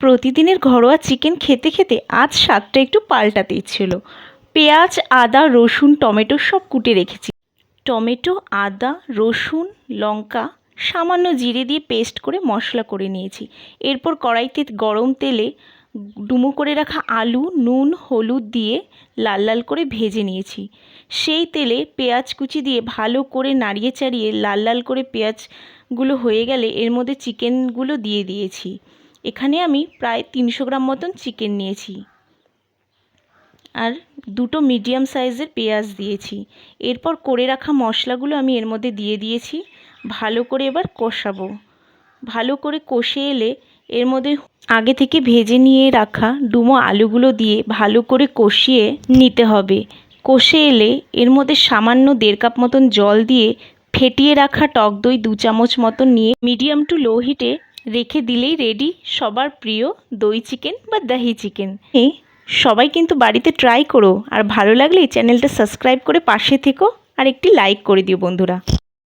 প্রতিদিনের ঘরোয়া চিকেন খেতে খেতে আজ স্বাদটা একটু পাল্টাতে ইচ্ছিল। পেঁয়াজ, আদা, রসুন, টমেটো সব কুটে রেখেছি। টমেটো, আদা, রসুন, লঙ্কা সামান্য জিরে দিয়ে পেস্ট করে মশলা করে নিয়েছি। এরপর কড়াইতে গরম তেলে ডুমো করে রাখা আলু, নুন, হলুদ দিয়ে লাল লাল করে ভেজে নিয়েছি। সেই তেলে পেঁয়াজ কুচি দিয়ে ভালো করে নাড়িয়ে চাড়িয়ে লাল লাল করে পেঁয়াজগুলো হয়ে গেলে এর মধ্যে চিকেনগুলো দিয়ে দিয়েছি। এখানে আমি প্রায় তিনশো গ্রাম মতন চিকেন নিয়েছি। আর দুটো মিডিয়াম সাইজের পেঁয়াজ দিয়েছি। এরপর করে রাখা মশলাগুলো আমি এর মধ্যে দিয়ে দিয়েছি। ভালো করে এবার কষাবো। ভালো করে কষে এলে এর মধ্যে আগে থেকে ভেজে নিয়ে রাখা ডুমো আলুগুলো দিয়ে ভালো করে কষিয়ে নিতে হবে। কষে এলে এর মধ্যে সামান্য দেড় কাপ মতন জল দিয়ে ফেটিয়ে রাখা টক দই দু চামচ মতন নিয়ে মিডিয়াম টু লো হিটে রেখে দিলেই রেডি সবার প্রিয় দই চিকেন বা দাহি চিকেন সবাই কিন্তু বাড়িতে ট্রাই করো। আর ভালো লাগলে চ্যানেলটা সাবস্ক্রাইব করে পাশে থেকো। আর একটি লাইক করে দিও বন্ধুরা।